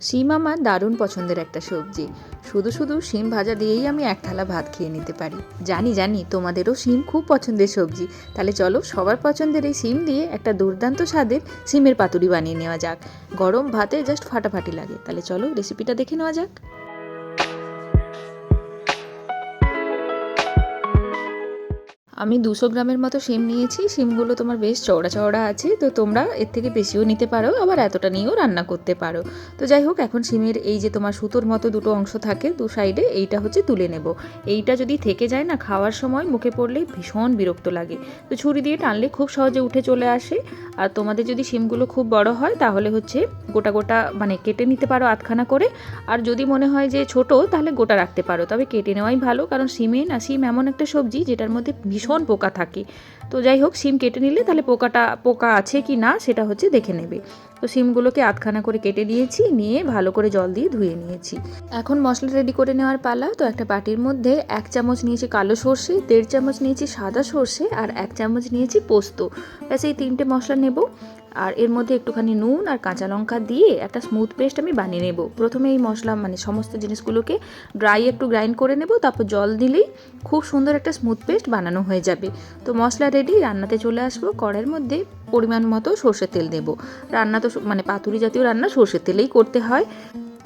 শিম আমার দারুণ পছন্দের একটা সবজি। শুধু শুধু শিম ভাজা দিয়েই আমি এক থালা ভাত খেয়ে নিতে পারি। জানি জানি, তোমাদেরও শিম খুব পছন্দের সবজি। তাহলে চলো সবার পছন্দের এই শিম দিয়ে একটা দুর্দান্ত স্বাদের শিমের পাতুরি বানিয়ে নেওয়া যাক। গরম ভাতে জাস্ট ফাটাফাটি লাগে। তাহলে চলো রেসিপিটা দেখে নেওয়া যাক। আমি দুশো গ্রামের মতো শিম নিয়েছি। শিমগুলো তোমার বেশ চওড়া চওড়া আছে, তো তোমরা এর থেকে বেশিও নিতে পারো, আবার এতটা নিয়েও রান্না করতে পারো। তো যাই হোক, এখন শিমের এই যে তোমার সুতোর মতো দুটো অংশ থাকে, দু সাইডে এইটা হচ্ছে তুলে নেব। এইটা যদি থেকে যায় না, খাওয়ার সময় মুখে পড়লে ভীষণ বিরক্ত লাগে। তো ছুরি দিয়ে টানলে খুব সহজে উঠে চলে আসে। আর তোমাদের যদি শিমগুলো খুব বড় হয়, তাহলে হচ্ছে গোটা গোটা মানে কেটে নিতে পারো আধখানা করে। আর যদি মনে হয় যে ছোট, তাহলে গোটা রাখতে পারো। তবে কেটে নেওয়াই ভালো, কারণ শিমে না, শিম এমন একটা সবজি যেটার মধ্যে ভীষণ পোকা থাকে। তো যাই হোক সিম কেটে নিলে তাহলে পোকাটা, পোকা আছে কি না সেটা হচ্ছে দেখে নেবে। তো সিমগুলোকে আধখানা করে কেটে নিয়েছি নিয়ে ভালো করে জল দিয়ে ধুয়ে নিয়েছি। এখন মশলা রেডি করে নেওয়ার পালা, তো একটা পাটির মধ্যে এক চামচ নিয়েছি কালো সর্ষে, দেড় চামচ নিয়েছি সাদা সর্ষে আর এক চামচ নিয়েছি পোস্ত। ব্যাস, এই তিনটে মশলা নেব। আর এর মধ্যে একটুখানি নুন আর কাঁচা লঙ্কা দিয়ে একটা স্মুথ পেস্ট আমি বানিয়ে নেব। প্রথমে এই মশলা মানে সমস্ত জিনিসগুলোকে ড্রাই একটু গ্রাইন্ড করে নেব, তারপর জল দিলেই খুব সুন্দর একটা স্মুথ পেস্ট বানানো হয়ে যাবে। তো মশলা রেডি রান্নাতে চলে আসব। কড়াইয়ের মধ্যে পরিমাণ মতো সর্ষের তেল দেবো। রান্না তো মানে পাতুরি জাতীয় রান্না সর্ষের তেলেই করতে হয়।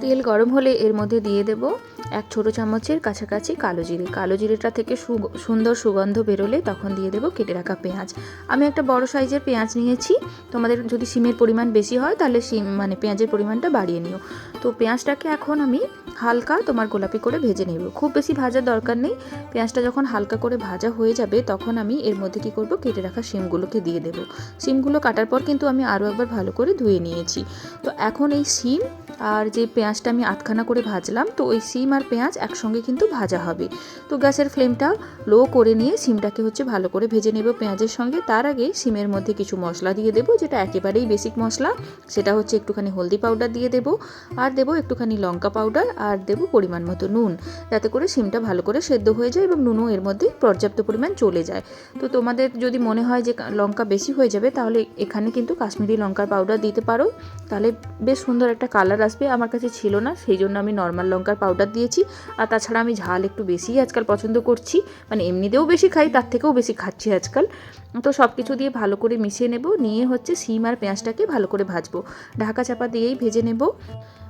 তেল গরম হলে এর মধ্যে দিয়ে দেব এক ছোট চামচের কাছাকাছি কালো জিরে। কালো জিরেটা থেকে সুন্দর সুগন্ধ বেরোলে তখন দিয়ে দেবো কেটে রাখা পেঁয়াজ। আমি একটা বড় সাইজের পেঁয়াজ নিয়েছি। তোমাদের যদি সিমের পরিমাণ বেশি হয় তাহলে সিম মানে পেঁয়াজের পরিমাণটা বাড়িয়ে নিও। তো পেঁয়াজটাকে এখন আমি হালকা তোমার গোলাপি করে ভেজে নেব। খুব বেশি ভাজার দরকার নেই। পেঁয়াজটা যখন হালকা করে ভাজা হয়ে যাবে তখন আমি এর মধ্যে কি করব? কেটে রাখা সিমগুলোকে দিয়ে দেব। সিমগুলো কাটার পর কিন্তু আমি আরও একবার ভালো করে ধুয়ে নিয়েছি। তো এখন এই সিম আর যে পেঁয়াজটা আমি আধখানা করে ভাজলাম, তো ওই সিম আর পেঁয়াজ একসঙ্গে কিন্তু ভাজা হবে। তো গ্যাসের ফ্লেমটা লো করে নিয়ে সিমটাকে হচ্ছে ভালো করে ভেজে নেব পেঁয়াজের সঙ্গে। তার আগে সিমের মধ্যে কিছু মশলা দিয়ে দেবো, যেটা একেবারেই বেসিক মশলা। সেটা হচ্ছে একটুখানি হলদি পাউডার দিয়ে দেবো, আর দেবো একটুখানি লঙ্কা পাউডার আর দেবো পরিমাণ মতো নুন, যাতে করে সিমটা ভালো করে সেদ্ধ হয়ে যায় এবং নুনও এর মধ্যে পর্যাপ্ত পরিমাণ চলে যায়। তো তোমাদের যদি মনে হয় যে লঙ্কা বেশি হয়ে যাবে, তাহলে এখানে কিন্তু কাশ্মীরি লঙ্কার পাউডার দিতে পারো। তাহলে বেশ সুন্দর একটা কালার আসবে আমার কাছে ছিল না, সেই জন্য আমি নর্মাল লঙ্কার পাউডার দিয়েছি। আর তাছাড়া আমি ঝাল একটু বেশিই আজকাল পছন্দ করছি। মানে এমনিতেও বেশি খাই, তার থেকেও বেশি খাচ্ছি আজকাল। তো সব কিছু দিয়ে ভালো করে মিশিয়ে নেব, নিয়ে হচ্ছে সিম আর পেঁয়াজটাকে ভালো করে ভাজবো। ঢাকা চাপা দিয়েই ভেজে নেব।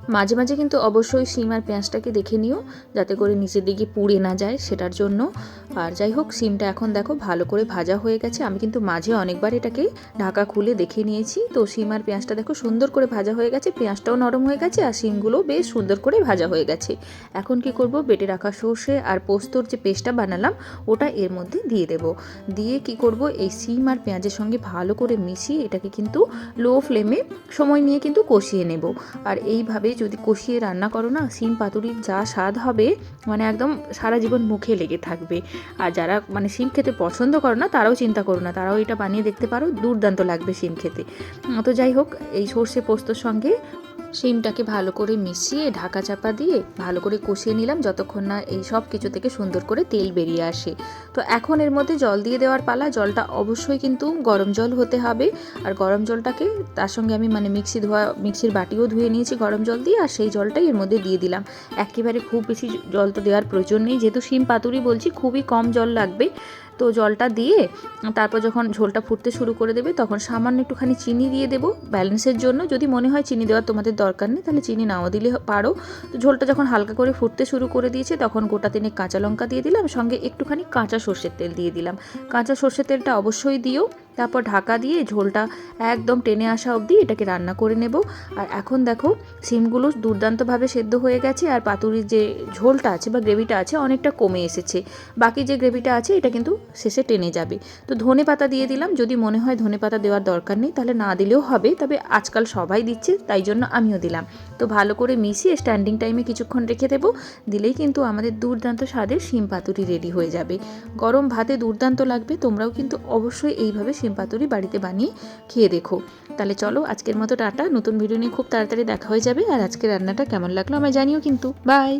মাঝে মাঝে কিন্তু অবশ্যই সিম আর পেঁয়াজটাকে দেখে নিও, যাতে করে নিচের দিকে পুড়ে না যায় সেটার জন্য। আর যাই হোক সিমটা এখন দেখো ভালো করে ভাজা হয়ে গেছে। আমি কিন্তু মাঝে অনেকবার এটাকে ঢাকা খুলে দেখে নিয়েছি। তো সিম আর পেঁয়াজটা দেখো সুন্দর করে ভাজা হয়ে গেছে, পেঁয়াজটাও নরম হয়ে গেছে আর সিমগুলো বেশ সুন্দর করে ভাজা হয়ে গেছে। এখন কি করব? বেটে রাখা সর্ষে আর পোস্তর যে পেস্টটা বানালাম, ওটা এর মধ্যে দিয়ে দেব। দিয়ে কি করব? এই সিম আর পেঁয়াজের সঙ্গে ভালো করে মিশিয়ে এটাকে কিন্তু লো ফ্লেমে সময় নিয়ে কিন্তু কষিয়ে নেব। আর এইভাবে যদি কষিয়ে রান্না করো না সিম পাতুরির যা স্বাদ হবে মানে একদম সারা জীবন মুখে লেগে থাকবে। আর যারা মানে সিম খেতে পছন্দ করো না, তারাও চিন্তা করো না, তারাও এটা বানিয়ে দেখতে পারো, দুর্দান্ত লাগবে সিম খেতে। তো যাই হোক, এই সর্ষে পোস্তর সঙ্গে শিমটাকে ভালো করে মিশিয়ে ঢাকা চাপা দিয়ে ভালো করে কষিয়ে নিলাম যতক্ষণ না এই সব কিছু থেকে সুন্দর করে তেল বেরিয়ে আসে। তো এখন এর মধ্যে জল দিয়ে দেওয়ার পালা, জলটা অবশ্যই কিন্তু গরম জল হতে হবে। আর গরম জলটাকে তার সঙ্গে আমি মানে মিক্সি ধোয়া, মিক্সির বাটিও ধুয়ে নিয়েছি গরম জল দিয়ে, আর সেই জলটাই এর মধ্যে দিয়ে দিলাম। একেবারে খুব বেশি জল তো দেওয়ার প্রয়োজন নেই, যেহেতু শিম পাতুরি বলছি, খুবই কম জল লাগবে। তো জলটা দিয়ে তারপর যখন ঝোলটা ফুটতে শুরু করে দেবে, তখন সামান্য একটুখানি চিনি দিয়ে দেবো। ব্যালেন্সের জন্য যদি মনে হয় চিনি দেওয়ার তোমাদের দরকার নেই, তাহলে চিনি নাও দিলে পারো। তো ঝোলটা যখন হালকা করে ফুটতে শুরু করে দিয়েছে, তখন গোটা তিনে কাঁচা লঙ্কা দিয়ে দিলাম, সঙ্গে একটুখানি কাঁচা সর্ষের তেল দিয়ে দিলাম। কাঁচা সর্ষের তেলটা অবশ্যই দিও। তারপর ঢাকা দিয়ে ঝোলটা একদম টেনে আসা অবধি এটাকে রান্না করে নেব। আর এখন দেখো, সিমগুলো দুর্দান্তভাবে সেদ্ধ হয়ে গেছে আর পাতুরির যে ঝোলটা আছে বা গ্রেভিটা আছে অনেকটা কমে এসেছে। বাকি যে গ্রেভিটা আছে এটা কিন্তু শেষে টেনে যাবে। তো ধনে পাতা দিয়ে দিলাম, যদি মনে হয় ধনে পাতা দেওয়ার দরকার নেই তাহলে না দিলেও হবে, তবে আজকাল সবাই দিচ্ছে তাই জন্য আমিও দিলাম। তো ভালো করে মিশিয়ে স্ট্যান্ডিং টাইমে কিছুক্ষণ রেখে দেবো, দিলেই কিন্তু আমাদের দুর্দান্ত স্বাদের শিম পাতুরি রেডি হয়ে যাবে। গরম ভাতে দুর্দান্ত লাগবে, তোমরাও কিন্তু অবশ্যই এইভাবে শিম পাতুরি বাড়িতে বানিয়ে খেয়ে দেখো। তাহলে চলো আজকের মতো টাটা। নতুন ভিডিও নিয়ে খুব তাড়াতাড়ি দেখা হয়ে যাবে। আর আজকের রান্নাটা কেমন লাগল আমায় জানিও কিন্তু। বাই